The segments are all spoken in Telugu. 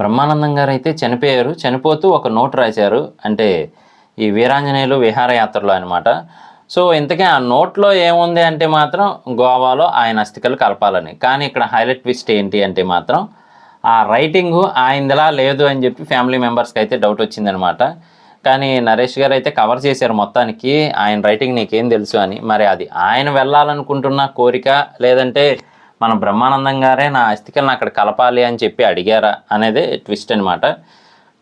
బ్రహ్మానందం గారు అయితే చనిపోయారు. చనిపోతూ ఒక నోట్ రాశారు. అంటే ఈ వీరాంజనేయులు విహారయాత్రలో అనమాట సో ఇంతకీ ఆ నోట్లో ఏముంది అంటే మాత్రం గోవాలో ఆయన అస్థికలు కలపాలని. కానీ ఇక్కడ హైలైట్ ట్విస్ట్ ఏంటి అంటే మాత్రం ఆ రైటింగ్ ఆయనదిలా లేదు అని చెప్పి ఫ్యామిలీ మెంబర్స్కి అయితే డౌట్ వచ్చిందనమాట కానీ నరేష్ గారు అయితే కవర్ చేశారు మొత్తానికి. ఆయన రైటింగ్ నీకేం తెలుసు అని. మరి అది ఆయన వెళ్ళాలనుకుంటున్న కోరిక లేదంటే మన బ్రహ్మానందం గారే నా అస్థికలను అక్కడ కలపాలి అని చెప్పి అడిగారా అనేది ట్విస్ట్ అనమాట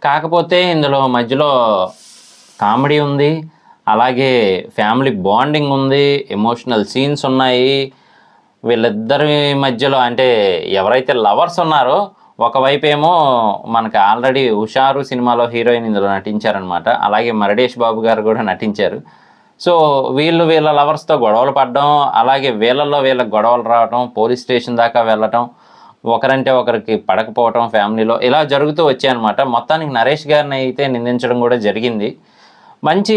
కాకపోతే ఇందులో మధ్యలో కామెడీ ఉంది అలాగే ఫ్యామిలీ బాండింగ్ ఉంది ఎమోషనల్ సీన్స్ ఉన్నాయి. వీళ్ళిద్దరి మధ్యలో అంటే ఎవరైతే లవర్స్ ఉన్నారో ఒకవైపు ఏమో మనకి ఆల్రెడీ హుషారు సినిమాలో హీరోయిన్ ఇందులో నటించారనమాట అలాగే మరడేష్ బాబు గారు కూడా నటించారు. సో వీళ్ళు వీళ్ళ లవర్స్తో గొడవలు పడడం అలాగే వీళ్ళల్లో వీళ్ళకి గొడవలు రావడం పోలీస్ స్టేషన్ దాకా వెళ్ళటం ఒకరంటే ఒకరికి పడకపోవటం ఫ్యామిలీలో ఇలా జరుగుతూ వచ్చాయన్నమాట. మొత్తానికి నరేష్ గారిని అయితే నిందించడం కూడా జరిగింది. మంచి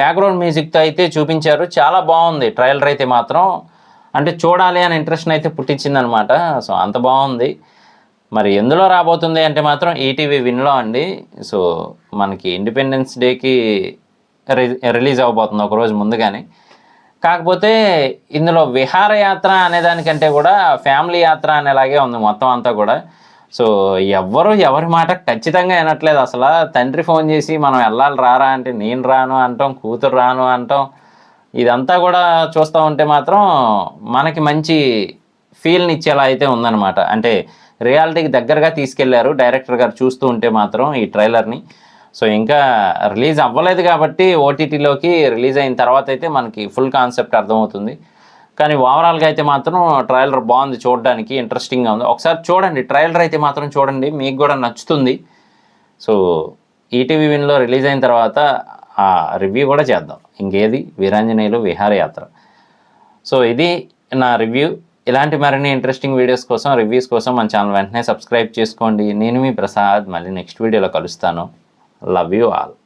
బ్యాక్గ్రౌండ్ మ్యూజిక్తో అయితే చూపించారు. చాలా బాగుంది. ట్రైలర్ అయితే మాత్రం అంటే చూడాలి అని ఇంట్రెస్ట్ అయితే పుట్టించింది అనమాట సో అంత బాగుంది. మరి ఎందులో రాబోతుంది అంటే మాత్రం ఈటీవీ విన్లో అండి. సో మనకి ఇండిపెండెన్స్ డేకి రిలీజ్ అవబోతుంది ఒక రోజు ముందుగానే కాకపోతే ఇందులో విహారయాత్ర అనేదానికంటే కూడా ఫ్యామిలీ యాత్ర అనేలాగే ఉంది మొత్తం అంతా కూడా. సో ఎవ్వరు ఎవరి మాట ఖచ్చితంగా వినట్లేదు అసలు. తండ్రి ఫోన్ చేసి మనం వెళ్ళాలి రారా అంటే నేను రాను అంటాం కూతురు రాను అంటాం. ఇదంతా కూడా చూస్తూ ఉంటే మాత్రం మనకి మంచి ఫీల్ని ఇచ్చేలా అయితే ఉందన్నమాట. అంటే రియాలిటీకి దగ్గరగా తీసుకెళ్ళారు డైరెక్టర్ గారు చూస్తూ ఉంటే మాత్రం ఈ ట్రైలర్ని సో ఇంకా రిలీజ్ అవ్వలేదు కాబట్టి ఓటీటీలోకి రిలీజ్ అయిన తర్వాత అయితే మనకి ఫుల్ కాన్సెప్ట్ అర్థమవుతుంది. కానీ ఓవరాల్గా అయితే మాత్రం ట్రైలర్ బాగుంది చూడడానికి ఇంట్రెస్టింగ్గా ఉంది. ఒకసారి చూడండి ట్రైలర్ అయితే మాత్రం చూడండి మీకు కూడా నచ్చుతుంది. సో ఈటీవీ విన్లో రిలీజ్ అయిన తర్వాత ఆ రివ్యూ కూడా చేద్దాం. ఇంకేది? వీరాంజనేయులు విహారయాత్ర సో ఇది నా రివ్యూ. ఇలాంటి మరిన్ని ఇంట్రెస్టింగ్ వీడియోస్ కోసం రివ్యూస్ కోసం మన ఛానల్ వెంటనే సబ్స్క్రైబ్ చేసుకోండి. నేను మీ ప్రసాద్. మళ్ళీ నెక్స్ట్ వీడియోలో కలుస్తాను. Love you all.